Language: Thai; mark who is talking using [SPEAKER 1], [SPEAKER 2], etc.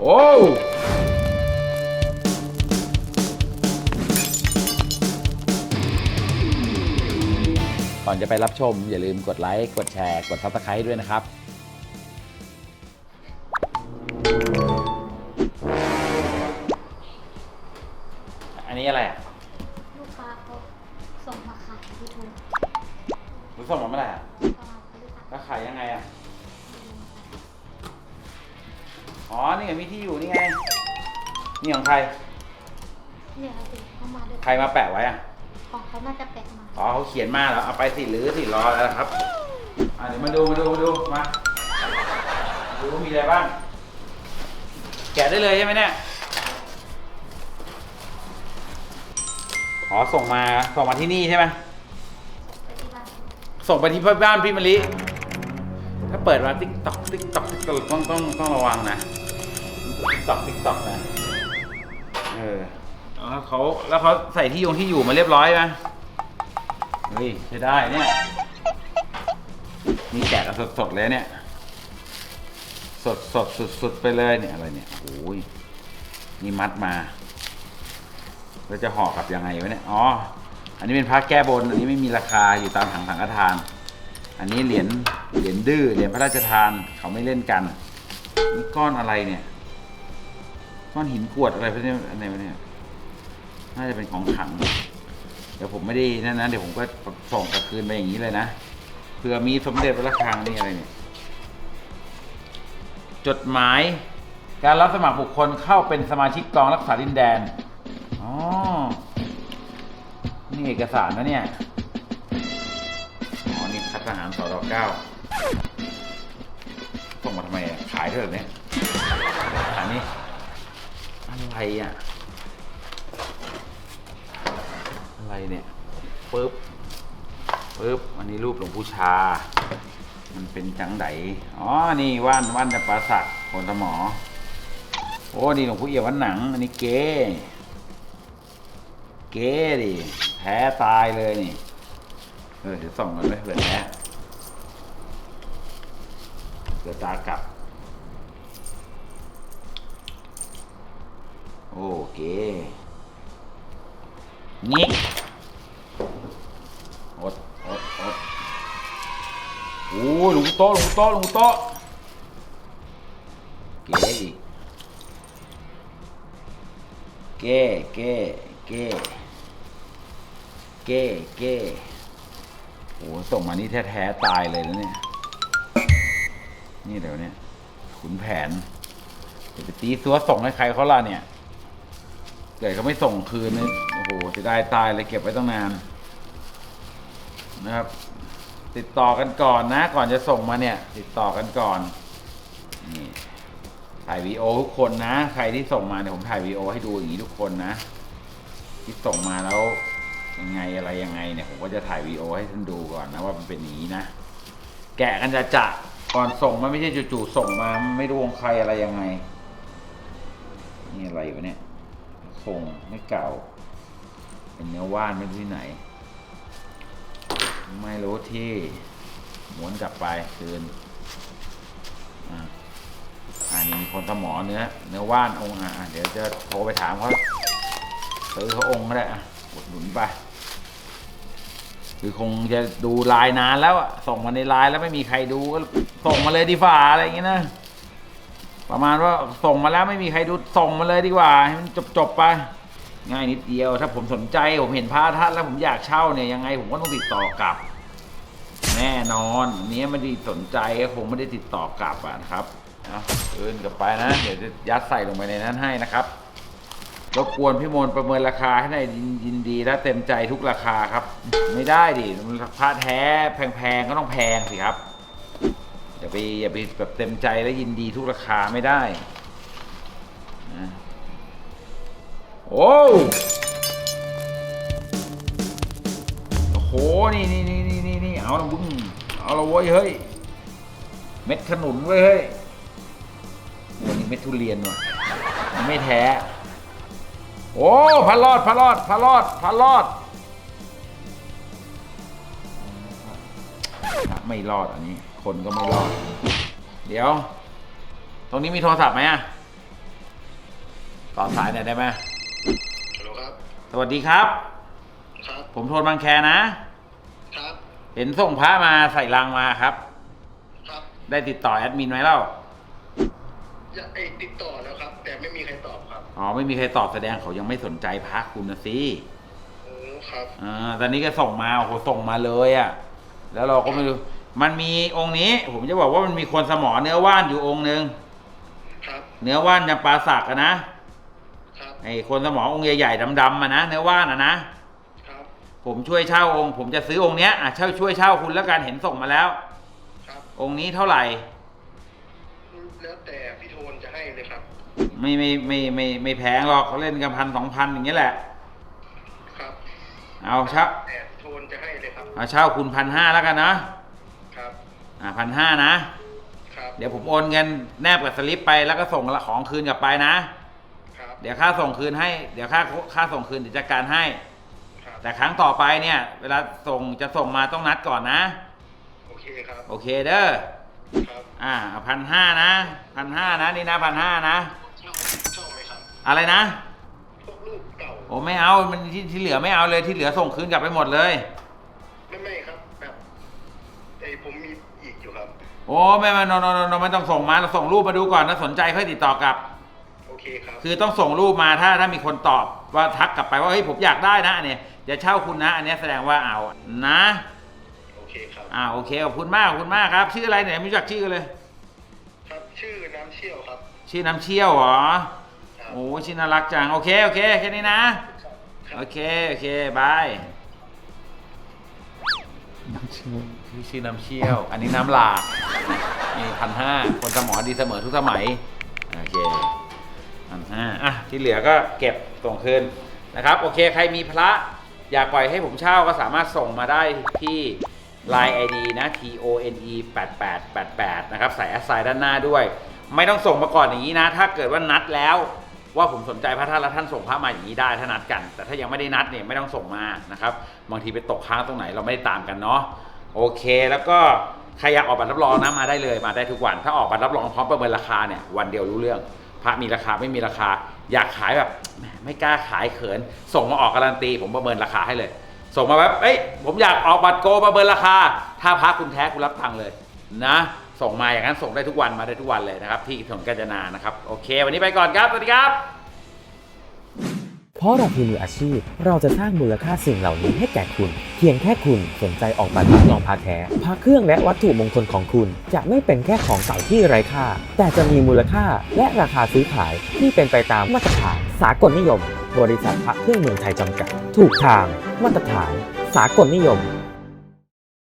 [SPEAKER 1] โอ้ก่อนจะไปรับชม อย่าลืมกดไลค์ กดแชร์ กด Subscribe ด้วยนะครับ อันนี้อะไรอะ
[SPEAKER 2] ลูกค้าเขาส่งมาขายที่ทุน
[SPEAKER 1] รู้ส่งมาเมื่อไหร่อะ
[SPEAKER 2] ประมาณพฤหัส
[SPEAKER 1] แล้วขายยังไงอะ อ๋อ นี่ไงมีที่อยู่นี่ไง นี่ของใคร
[SPEAKER 2] เนี่ยเอาสิเขามาด้วย
[SPEAKER 1] ใครมาแปะไว้อะ
[SPEAKER 2] ของเขาน่าจะแปะมา
[SPEAKER 1] อ๋อเขาเขียนมาแล้วเอาไปสิหรือสิรอแล้วนะครับ อะเดี๋ยวมาดูมาดูมาดูมา ดูว่ามีอะไรบ้าง แกะได้เลยใช่ไหมเนี่ย อ๋อส่งมาส่งมาที่นี่ใช่ไหม
[SPEAKER 2] ไปที่บ้าน
[SPEAKER 1] ส่งไปที่บ้านพี่มะลิ ถ้าเปิดมาติ๊กตอกติ๊กตอกติ๊กตอกต้องต้องต้องระวังนะ ติ๊กตอกติ๊กตอกนะเออแล้วเขาแล้วเขาใส่ที่ยงที่อยู่มาเรียบร้อยไหมเฮ้ยใช้ได้เนี่ย นี่แกะกันสดๆเลยเนี่ย สดสดสุดสุดๆไปเลยเนี่ยอะไรเนี่ยโอ้ยนี่มัดมา แล้วจะห่อกลับยังไงวะเนี่ย อ๋อ อันนี้เป็นพระแก้บน อันนี้ไม่มีราคาอยู่ตามถังสังฆทาน อันนี้เหรียญ เหรียญดื้อ เหรียญพระราชทาน เขาไม่เล่นกัน นี่ก้อนอะไรเนี่ย ก้อนหินกรวดอะไรพวกนี้อะไรวะเนี่ยน่าจะเป็นของขัง เดี๋ยวผมไม่ได้นั่นนะเดี๋ยวผมก็ส่งกลับคืนไปอย่างนี้เลยนะเผื่อมีสมเด็จพระคังนี่อะไรเนี่ยจดหมายการรับสมัครบุคคลเข้าเป็นสมาชิกกองรักษาดินแดน อ๋อ นี่เอกสารนะเนี่ย อ๋อ นี่คัดทหารสอดเก้าส่งมาทำไมขายเถอะเนี่ยอันนี้ รอะ อะไรเนี่ยปึ๊บปึ๊บอันนี้รูปหลวงปู่ชา มันเป็นจังไดอ๋อ นี่ว่านว่านจะปราสักคนตะหมอ โอ้นี่หลวงปู่เอี่ยมวันหนัง อันนี้เก๋เก๋ดิแพ้ตายเลยนี่ เออเดี๋ยวส่องกันไว้เผื่อแพ้เผื่อตากลับ โอเคงี้อดอดอดโอ้หลวงโต๊ะหลวงโต๊ะหลวงโต๊ะเก๋อีกเก๋เก๋เก๋เก๋เก๋โอ้ส่งมานี่แท้ๆตายเลยแล้วเนี่ย นี่เดี๋ยวเนี่ยขุนแผนจะไปตีซัวส่งให้ใครเขาล่ะเนี่ย เกิดเขาไม่ส่งคืนนี่โอ้โหจะได้ตายเลยเก็บไว้ตั้งนาน นะครับ ติดต่อกันก่อนนะ ก่อนจะส่งมาเนี่ย ติดต่อกันก่อนนี่ถ่ายวีโอทุกคนนะ ใครที่ส่งมาเนี่ยผมถ่ายวีโอให้ดูอย่างนี้ทุกคนนะที่ส่งมาแล้วยังไงอะไรยังไงเนี่ยผมก็จะถ่ายวีโอให้ท่านดูก่อนนะว่ามันเป็นอย่างนี้นะแกะกันจะจะก่อนส่งมันไม่ใช่จู่ๆส่งมาไม่รู้ของใครอะไรยังไง นี่อะไรวะเนี่ย งไม่เก่า เป็นเนื้อว่านไม่รู้ที่ไหน ไม่รู้ที่หวนกลับไปคืนอ่าอันนี้มีคนสมอเนื้อเนื้อว่านองค์อะเดี๋ยวจะโทรไปถามเขาซื้อเขาองค์ก็ได้อะกดหนุนไปคือคงจะดูไลน์นานแล้วอะส่งมาในไลน์แล้วไม่มีใครดูก็ส่งมาเลยดีฝ่าอะไรอย่างเงี้ยนะ ประมาณว่าส่งมาแล้วไม่มีใครดูส่งมาเลยดีกว่าให้มันจบจบไป ง่ายนิดเดียวถ้าผมสนใจผมเห็นพระท่านแล้วผมอยากเช่าเนี่ยยังไงผมก็ต้องติดต่อกลับ แน่นอนอันนี้ไม่ได้สนใจก็คงไม่ได้ติดต่อกลับอะนะครับเอาเอินกลับไปนะ เดี๋ยวจะยัดใส่ลงไปในนั้นให้นะครับรบกวนพี่มนประเมินราคาให้ได้ยินยินดีและเต็มใจทุกราคาครับ ไม่ได้ดิพระแท้แพงๆก็ต้องแพงสิครับ อย่าไปอย่าไปแบบเต็มใจและยินดีทุกราคาไม่ได้นะโอ้โอ้โห นี่นี่นี่นี่นี่นี่เอาละบึ้งเอาละเว้ยเฮ้ย เม็ดขนุนเว้ยเฮ้ยวันนี้เม็ดทุเรียนว่ะไม่แท้ โอ้พระรอดพระรอดพระรอดพระรอดไม่รอดอันนี้คนก็ไม่รอด เดี๋ยว ตรงนี้มีโทรศัพท์ไหมอะต่อสายหน่อยได้ไหม
[SPEAKER 3] ฮัลโหลครับ
[SPEAKER 1] สวัสดีครับ
[SPEAKER 3] ครับ
[SPEAKER 1] ผมโทนบางแคนะ
[SPEAKER 3] ครับ
[SPEAKER 1] เห็นส่งพระมาใส่ลังมาครับ
[SPEAKER 3] ครับ
[SPEAKER 1] ได้ติดต่อแอดมินไหมเล่า
[SPEAKER 3] อยากไอติดต่อแล้วครับ แต่ไม่มีใครตอบครับ
[SPEAKER 1] อ๋อไม่มีใครตอบแสดงเขายังไม่สนใจพระคุณนะสิ
[SPEAKER 3] โอ้ครับ
[SPEAKER 1] อ่าตอนนี้ก็ส่งมาโอ้โหส่งมาเลยอะ่ะ แล้วเราก็ไม่รู้ มันมีองค์นี้ ผมจะบอกว่ามันมีคนสมอเนื้อว่านอยู่องค์หนึ่ง
[SPEAKER 3] ครับ
[SPEAKER 1] เนื้อว่านจำปาสักอะนะ
[SPEAKER 3] ครับ
[SPEAKER 1] ไอ้คนสมอองค์ใหญ่ๆดำๆอะนะเนื้อว่านอะนะ
[SPEAKER 3] ครับ
[SPEAKER 1] ผมช่วยเช่าองค์ ผมจะซื้อองค์เนี้ยอะเช่าช่วยเช่าคุณแล้วกันเห็นส่งมาแล้ว
[SPEAKER 3] ครับ
[SPEAKER 1] องค์นี้เท่าไหร่
[SPEAKER 3] แล้วแต่พี่โทนจะให้เลยครับ
[SPEAKER 1] ไม่ไม่ไม่ไม่ไม่แพงหรอกเขาเล่นกันพันสองพันอย่างเงี้ยแหละ
[SPEAKER 3] ครับ
[SPEAKER 1] เอาเช่า
[SPEAKER 3] แต่พี่โทนจะให้เลยครับ
[SPEAKER 1] เอาเช่าคุณพันห้าแล้วกันนะครับ อ่าพันห้านะ
[SPEAKER 3] ครับ
[SPEAKER 1] เดี๋ยวผมโอนเงินแนบกับสลิปไปแล้วก็ส่งของคืนกลับไปนะ
[SPEAKER 3] ครับ
[SPEAKER 1] เดี๋ยวค่าส่งคืนให้ เดี๋ยวค่าค่าส่งคืนเดี๋ยวจัดการให้
[SPEAKER 3] ครับ
[SPEAKER 1] แต่ครั้งต่อไปเนี่ย เวลาส่งจะส่งมาต้องนัดก่อนนะ
[SPEAKER 3] โอเคครับ
[SPEAKER 1] โอเคเด้อ
[SPEAKER 3] ครับ
[SPEAKER 1] อ่าพันห้านะพันห้านะนี่นะพันห้านะ
[SPEAKER 3] เช่าเช่าไหมครับ
[SPEAKER 1] อะไรนะ
[SPEAKER 3] พวกรูปเก่า
[SPEAKER 1] โอ้ไม่เอามันที่ที่เหลือไม่เอาเลยที่เหลือส่งคืนกลับไปหมดเลย โอ้ไม่ไม่โนโนโนไม่ต้องส่งมาเราส่งรูปมาดูก่อนถ้าสนใจค่อยติดต่อกลับ
[SPEAKER 3] โอเคครับ
[SPEAKER 1] คือต้องส่งรูปมาถ้าถ้ามีคนตอบว่าทักกลับไปว่าเฮ้ยผมอยากได้นะอันเนี้ยจะเช่าคุณนะ อันเนี้ยแสดงว่าเอานะ
[SPEAKER 3] โอเคครับ
[SPEAKER 1] อ่าโอเคขอบคุณมากขอบคุณมากครับ ชื่ออะไรเนี่ยไม่รู้จักชื่อเลย
[SPEAKER 3] ครับ ชื่อน้ำเชี่ยวครับ
[SPEAKER 1] ชื่อน้ำเชี่ยวเหรอ
[SPEAKER 3] ครับ
[SPEAKER 1] โอ้ชื่อน่ารักจังโอเคโอเคแค่นี้นะ
[SPEAKER 3] ครับค
[SPEAKER 1] โอ
[SPEAKER 3] รับ
[SPEAKER 1] เค โอเค บาย ชื่อน้ำเชี่ยว อันนี้น้ำหลากนี่พันห้าคนสมอดีเสมอทุกสมัย โอเคพันห้าอะที่เหลือก็เก็บส่งคืนนะครับ โอเคใครมีพระอยากปล่อยให้ผมเช่าก็สามารถส่งมาได้ที่ Line ID นะ T O N E 8888 นะครับ ใส่แอสไซน์ด้านหน้าด้วย ไม่ต้องส่งมาก่อนอย่างนี้นะ ถ้าเกิดว่านัดแล้ว ว่าผมสนใจพระท่านแล้วท่านส่งพระมาอย่างนี้ได้ถ้านัดกัน แต่ถ้ายังไม่ได้นัดเนี่ยไม่ต้องส่งมานะครับบางทีไปตกค้างตรงไหนเราไม่ได้ตามกันเนาะโอเคแล้วก็ใครอยากออกบัตรรับรองนะมาได้เลยมาได้ทุกวัน ถ้าออกบัตรรับรองพร้อมประเมินราคาเนี่ยวันเดียวรู้เรื่องพระมีราคาไม่มีราคา อยากขายแบบไม่กล้าขายเขิน ส่งมาออกการันตี ผมประเมินราคาให้เลย ส่งมาแบบเอ้ยผมอยากออกบัตรโกประเมินราคา ถ้าพระคุณแท้คุณรับตังค์เลยนะ ส่งมาอย่างนั้นส่งได้ทุกวันมาได้ทุกวันเลยนะครับ ที่ถนนกาญจนานะครับ โอเค วันนี้ไปก่อนครับ สวัสดีครับ
[SPEAKER 4] เพราะเราคือมืออาชีพ เราจะสร้างมูลค่าสิ่งเหล่านี้ให้แก่คุณ เพียงแค่คุณสนใจออกบัตรรับรองพาแท้พาเครื่องและวัตถุมงคลของคุณ จะไม่เป็นแค่ของเก่าที่ไร้ค่า แต่จะมีมูลค่าและราคาซื้อขายที่เป็นไปตามมาตรฐานสากลนิยม บริษัทพระเครื่องเมืองไทยจำกัด ถูกทาง มาตรฐาน สากลนิยม